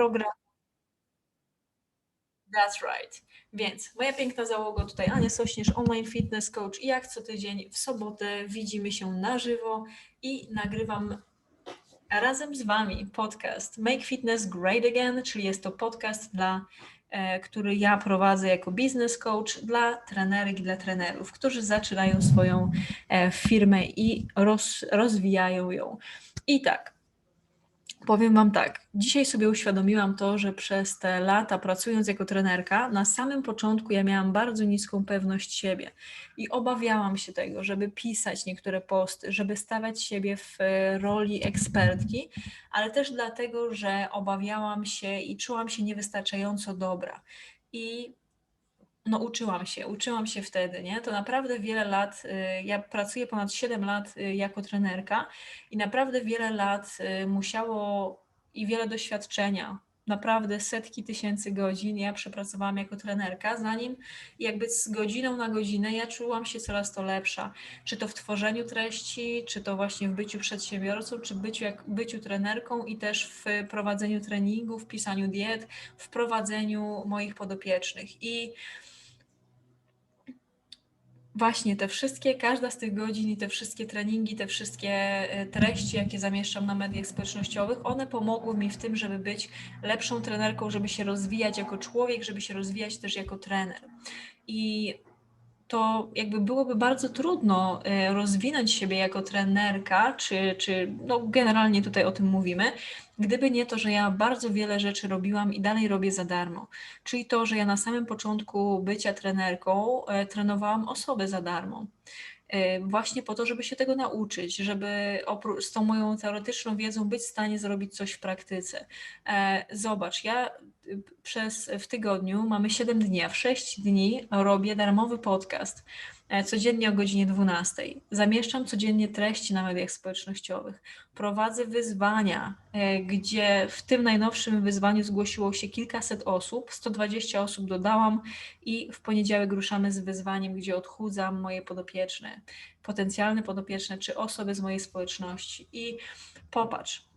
program. That's right. Więc moja piękna załoga tutaj Ania Sośnierz, online fitness coach i jak co tydzień w sobotę widzimy się na żywo i nagrywam razem z Wami podcast Make Fitness Great Again, czyli jest to podcast, dla, e, który ja prowadzę jako business coach dla trenerek i dla trenerów, którzy zaczynają swoją e, firmę i roz, rozwijają ją. I tak, Powiem Wam tak, dzisiaj sobie uświadomiłam to, że przez te lata pracując jako trenerka, na samym początku ja miałam bardzo niską pewność siebie i obawiałam się tego, żeby pisać niektóre posty, żeby stawiać siebie w e, roli ekspertki, ale też dlatego, że obawiałam się i czułam się niewystarczająco dobra. I no uczyłam się, uczyłam się wtedy, nie? To naprawdę wiele lat, y, ja pracuję ponad 7 lat y, jako trenerka i naprawdę wiele lat y, musiało i wiele doświadczenia, naprawdę setki tysięcy godzin ja przepracowałam jako trenerka, zanim jakby z godziną na godzinę ja czułam się coraz to lepsza. Czy to w tworzeniu treści, czy to właśnie w byciu przedsiębiorcą, czy byciu, jak, byciu trenerką i też w prowadzeniu treningów, w pisaniu diet, w prowadzeniu moich podopiecznych. I Właśnie te wszystkie, każda z tych godzin i te wszystkie treningi, te wszystkie e, treści, jakie zamieszczam na mediach społecznościowych, one pomogły mi w tym, żeby być lepszą trenerką, żeby się rozwijać jako człowiek, żeby się rozwijać też jako trener. I to jakby byłoby bardzo trudno e, rozwinąć siebie jako trenerka, czy, czy no generalnie tutaj o tym mówimy, gdyby nie to, że ja bardzo wiele rzeczy robiłam i dalej robię za darmo. Czyli to, że ja na samym początku bycia trenerką e, trenowałam osoby za darmo. E, właśnie po to, żeby się tego nauczyć, żeby z tą moją teoretyczną wiedzą być w stanie zrobić coś w praktyce. Zobacz, ja przez, w tygodniu mamy 7 dni, a w 6 dni robię darmowy podcast e, codziennie o godzinie 12. Zamieszczam codziennie treści na mediach społecznościowych. Prowadzę wyzwania, e, gdzie w tym najnowszym wyzwaniu zgłosiło się kilkaset osób, 120 osób dodałam i w poniedziałek ruszamy z wyzwaniem, gdzie odchudzam moje podopieczne, potencjalne podopieczne czy osoby z mojej społeczności. I popatrz,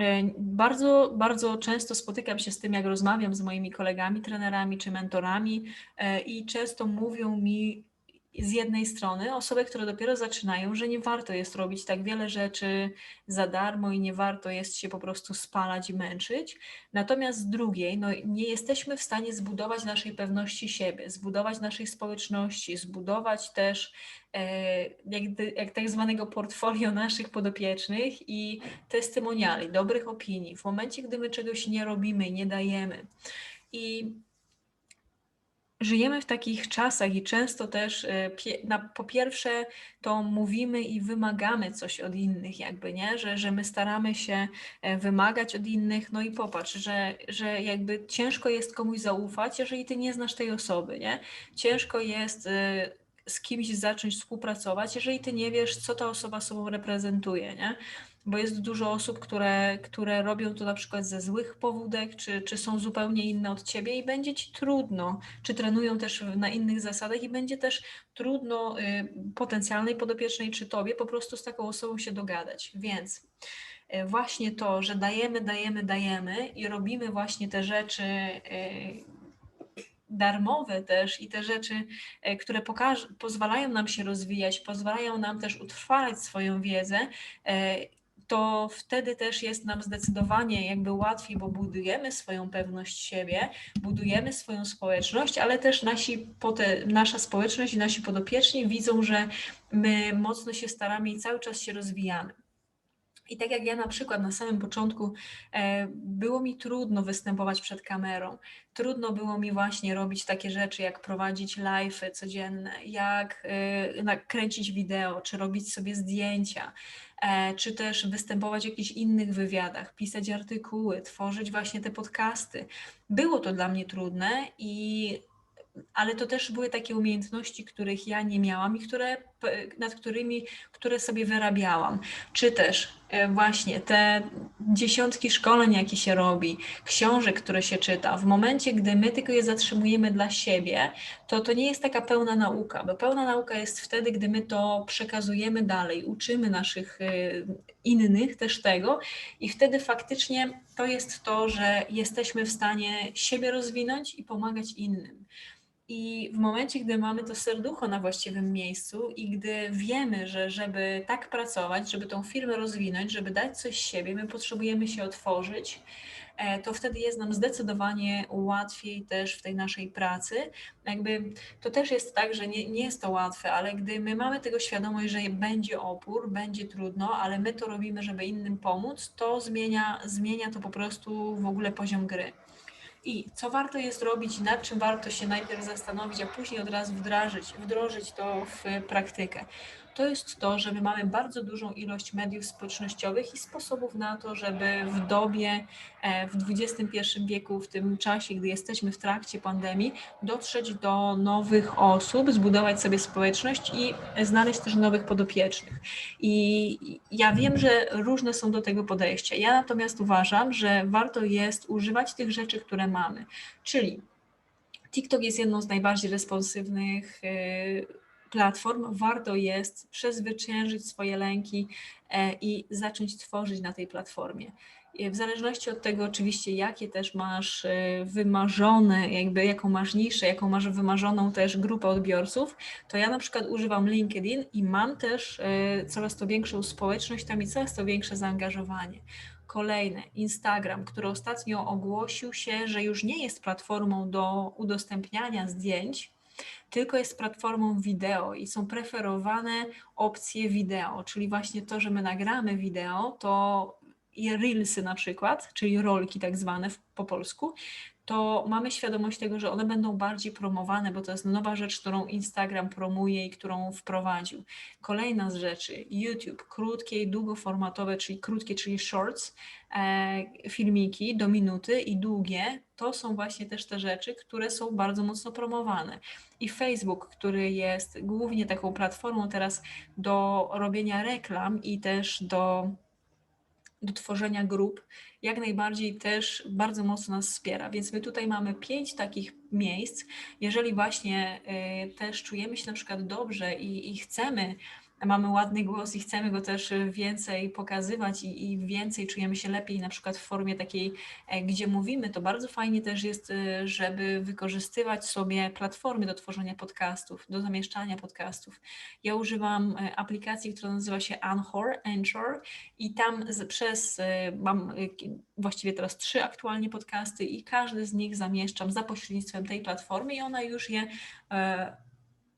E, bardzo, bardzo często spotykam się z tym, jak rozmawiam z moimi kolegami, trenerami czy mentorami e, i często mówią mi z jednej strony osoby, które dopiero zaczynają, że nie warto jest robić tak wiele rzeczy za darmo i nie warto jest się po prostu spalać i męczyć. Natomiast z drugiej, no, nie jesteśmy w stanie zbudować naszej pewności siebie, zbudować naszej społeczności, zbudować też e, jak, jak tak zwanego portfolio naszych podopiecznych i testymoniali, dobrych opinii w momencie, gdy my czegoś nie robimy nie dajemy. I żyjemy w takich czasach i często też na, po pierwsze to mówimy i wymagamy coś od innych jakby, nie? Że, że my staramy się e, wymagać od innych, no i popatrz, że, że jakby ciężko jest komuś zaufać, jeżeli ty nie znasz tej osoby, nie? Ciężko jest e, z kimś zacząć współpracować, jeżeli ty nie wiesz, co ta osoba sobą reprezentuje, nie? Bo jest dużo osób, które, które robią to na przykład ze złych powódek, czy, czy są zupełnie inne od ciebie i będzie ci trudno, czy trenują też na innych zasadach i będzie też trudno y, potencjalnej podopiecznej czy tobie po prostu z taką osobą się dogadać. Więc y, właśnie to, że dajemy, dajemy, dajemy i robimy właśnie te rzeczy y, darmowe też i te rzeczy, które pokaż- pozwalają nam się rozwijać, pozwalają nam też utrwalać swoją wiedzę to wtedy też jest nam zdecydowanie jakby łatwiej, bo budujemy swoją pewność siebie, budujemy swoją społeczność, ale też nasi, nasza społeczność i nasi podopieczni widzą, że my mocno się staramy i cały czas się rozwijamy. I tak jak ja na przykład na samym początku e, było mi trudno występować przed kamerą, trudno było mi właśnie robić takie rzeczy, jak prowadzić live codzienne, jak e, kręcić wideo, czy robić sobie zdjęcia, czy też występować w jakichś innych wywiadach, pisać artykuły, tworzyć właśnie te podcasty. Było to dla mnie trudne i ale to też były takie umiejętności, których ja nie miałam i które, nad którymi, które sobie wyrabiałam. Czy też E, właśnie, te dziesiątki szkoleń, jakie się robi, książek, które się czyta, w momencie, gdy my tylko je zatrzymujemy dla siebie, to to nie jest taka pełna nauka, bo pełna nauka jest wtedy, gdy my to przekazujemy dalej, uczymy naszych e, innych też tego i wtedy faktycznie to jest to, że jesteśmy w stanie siebie rozwinąć i pomagać innym. I w momencie, gdy mamy to serducho na właściwym miejscu i gdy wiemy, że żeby tak pracować, żeby tą firmę rozwinąć, żeby dać coś z siebie, my potrzebujemy się otworzyć, e, to wtedy jest nam zdecydowanie łatwiej też w tej naszej pracy. Jakby to też jest tak, że nie, nie jest to łatwe, ale gdy my mamy tego świadomość, że będzie opór, będzie trudno, ale my to robimy, żeby innym pomóc, to zmienia, zmienia to po prostu w ogóle poziom gry. I co warto jest robić, nad czym warto się najpierw zastanowić, a później od razu wdrażyć, wdrożyć to w praktykę to jest to, że my mamy bardzo dużą ilość mediów społecznościowych i sposobów na to, żeby w dobie, e, w XXI wieku, w tym czasie, gdy jesteśmy w trakcie pandemii, dotrzeć do nowych osób, zbudować sobie społeczność i znaleźć też nowych podopiecznych. I ja wiem, że różne są do tego podejścia. Ja natomiast uważam, że warto jest używać tych rzeczy, które mamy. Czyli TikTok jest jedną z najbardziej responsywnych e, platform, warto jest przezwyciężyć swoje lęki e, i zacząć tworzyć na tej platformie. W zależności od tego oczywiście, jakie też masz e, wymarzone, jakby jaką masz niszę, jaką masz wymarzoną też grupę odbiorców, to ja na przykład używam LinkedIn i mam też e, coraz to większą społeczność tam i coraz to większe zaangażowanie. Kolejne, Instagram, który ostatnio ogłosił się, że już nie jest platformą do udostępniania zdjęć, tylko jest platformą wideo i są preferowane opcje wideo, czyli właśnie to, że my nagramy wideo, to i reelsy na przykład, czyli rolki tak zwane po polsku, to mamy świadomość tego, że one będą bardziej promowane, bo to jest nowa rzecz, którą Instagram promuje i którą wprowadził. Kolejna z rzeczy, YouTube, krótkie i długoformatowe, czyli krótkie, czyli shorts, e, filmiki do minuty i długie, to są właśnie też te rzeczy, które są bardzo mocno promowane. I Facebook, który jest głównie taką platformą teraz do robienia reklam i też do do tworzenia grup, jak najbardziej też bardzo mocno nas wspiera. Więc my tutaj mamy pięć takich miejsc. Jeżeli właśnie y, też czujemy się na przykład dobrze i, i chcemy mamy ładny głos i chcemy go też więcej pokazywać i, i, więcej czujemy się lepiej, na przykład w formie takiej, e, gdzie mówimy, to bardzo fajnie też jest, e, żeby wykorzystywać sobie platformy do tworzenia podcastów, do zamieszczania podcastów. Ja używam e, aplikacji, która nazywa się Anchor, Anchor i tam przez, mam właściwie teraz trzy aktualnie podcasty i każdy z nich zamieszczam za pośrednictwem tej platformy i ona już je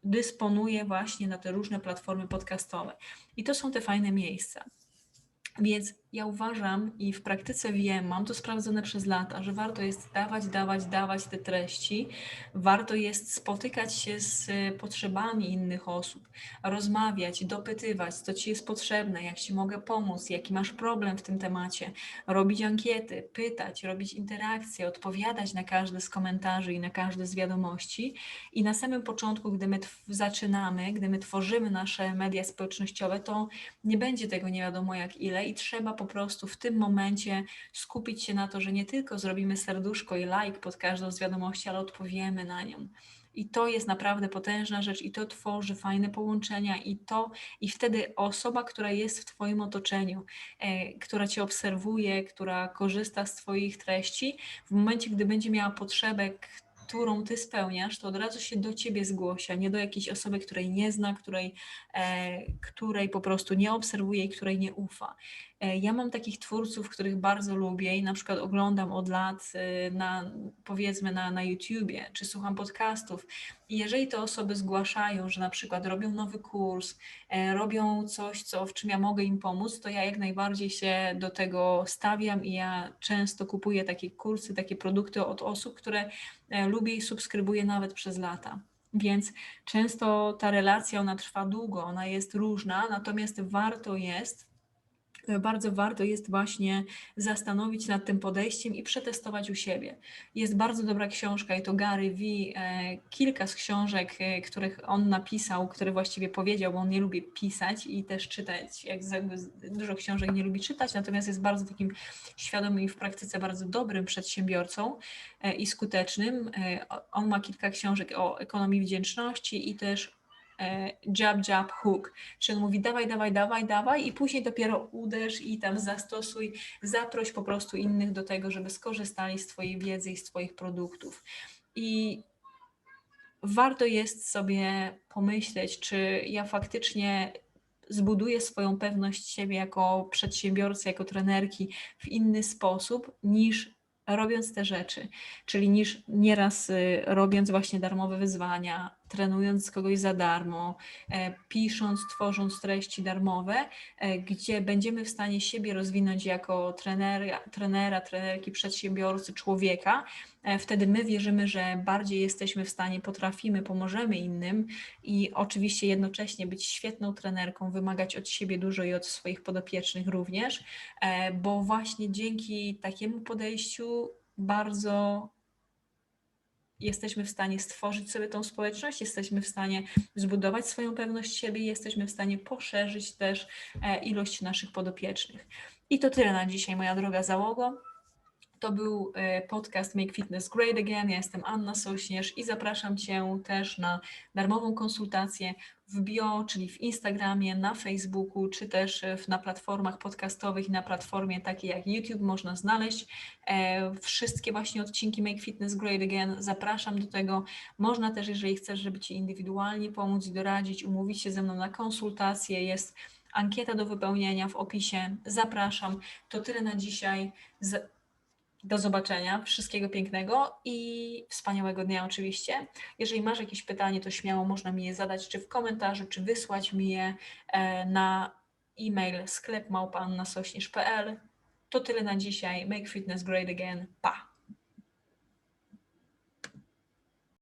dysponuje właśnie na te różne platformy podcastowe. I to są te fajne miejsca. Więc ja uważam i w praktyce wiem, mam to sprawdzone przez lata, że warto jest dawać, dawać, dawać te treści, warto jest spotykać się z potrzebami innych osób, rozmawiać, dopytywać, co Ci jest potrzebne, jak Ci mogę pomóc, jaki masz problem w tym temacie, robić ankiety, pytać, robić interakcje, odpowiadać na każdy z komentarzy i na każde z wiadomości. I na samym początku, gdy my zaczynamy, gdy my tworzymy nasze media społecznościowe, to nie będzie tego nie wiadomo jak ile i trzeba po prostu w tym momencie skupić się na to, że nie tylko zrobimy serduszko i like pod każdą z wiadomości, ale odpowiemy na nią. I to jest naprawdę potężna rzecz, i to tworzy fajne połączenia, i to, i wtedy osoba, która jest w Twoim otoczeniu, e, która Cię obserwuje, która korzysta z Twoich treści, w momencie, gdy będzie miała potrzebę, którą ty spełniasz, to od razu się do ciebie zgłosia, nie do jakiejś osoby, której nie zna, której, e, której po prostu nie obserwuje i której nie ufa. E, ja mam takich twórców, których bardzo lubię i na przykład oglądam od lat e, na, powiedzmy na, na YouTubie, czy słucham podcastów. I jeżeli te osoby zgłaszają, że na przykład robią nowy kurs, e, robią coś, co, w czym ja mogę im pomóc, to ja jak najbardziej się do tego stawiam i ja często kupuję takie kursy, takie produkty od osób, które lubię i subskrybuję nawet przez lata. Więc często ta relacja, ona trwa długo, ona jest różna, natomiast warto jest bardzo warto jest właśnie zastanowić nad tym podejściem i przetestować u siebie. Jest bardzo dobra książka i to Gary V, e, kilka z książek, e, których on napisał, które właściwie powiedział, bo on nie lubi pisać i też czytać, jak dużo książek nie lubi czytać, natomiast jest bardzo takim świadomym i w praktyce bardzo dobrym przedsiębiorcą i skutecznym. On ma kilka książek o ekonomii wdzięczności i też E, jab, jab, hook. Czyli on mówi dawaj, dawaj, dawaj, dawaj i później dopiero uderz i tam zastosuj, zaproś po prostu innych do tego, żeby skorzystali z Twojej wiedzy i z Twoich produktów. I warto jest sobie pomyśleć, czy ja faktycznie zbuduję swoją pewność siebie jako przedsiębiorcy, jako trenerki w inny sposób niż robiąc te rzeczy, czyli niż nieraz y, robiąc właśnie darmowe wyzwania, trenując kogoś za darmo, e, pisząc, tworząc treści darmowe, e, gdzie będziemy w stanie siebie rozwinąć jako trenera, trenera trenerki, przedsiębiorcy, człowieka, e, wtedy my wierzymy, że bardziej jesteśmy w stanie, potrafimy, pomożemy innym i oczywiście jednocześnie być świetną trenerką, wymagać od siebie dużo i od swoich podopiecznych również, bo właśnie dzięki takiemu podejściu bardzo jesteśmy w stanie stworzyć sobie tą społeczność, jesteśmy w stanie zbudować swoją pewność siebie jesteśmy w stanie poszerzyć też e, ilość naszych podopiecznych. I to tyle na dzisiaj, moja droga załogo. To był e, podcast Make Fitness Great Again. Ja jestem Anna Sośnierz i zapraszam Cię też na darmową konsultację w bio, czyli w Instagramie, na Facebooku, czy też e, na platformach podcastowych i na platformie takiej jak YouTube można znaleźć e, wszystkie właśnie odcinki Make Fitness Great Again. Zapraszam do tego. Można też, jeżeli chcesz, żeby Ci indywidualnie pomóc i doradzić, umówić się ze mną na konsultację. Jest ankieta do wypełnienia w opisie. Zapraszam. To tyle na dzisiaj. Do zobaczenia, wszystkiego pięknego i wspaniałego dnia oczywiście. Jeżeli masz jakieś pytanie, to śmiało można mi je zadać, czy w komentarzu, czy wysłać mi je e, na e-mail sklepmałpannasośnierz.pl. To tyle na dzisiaj. Make fitness great again. Pa!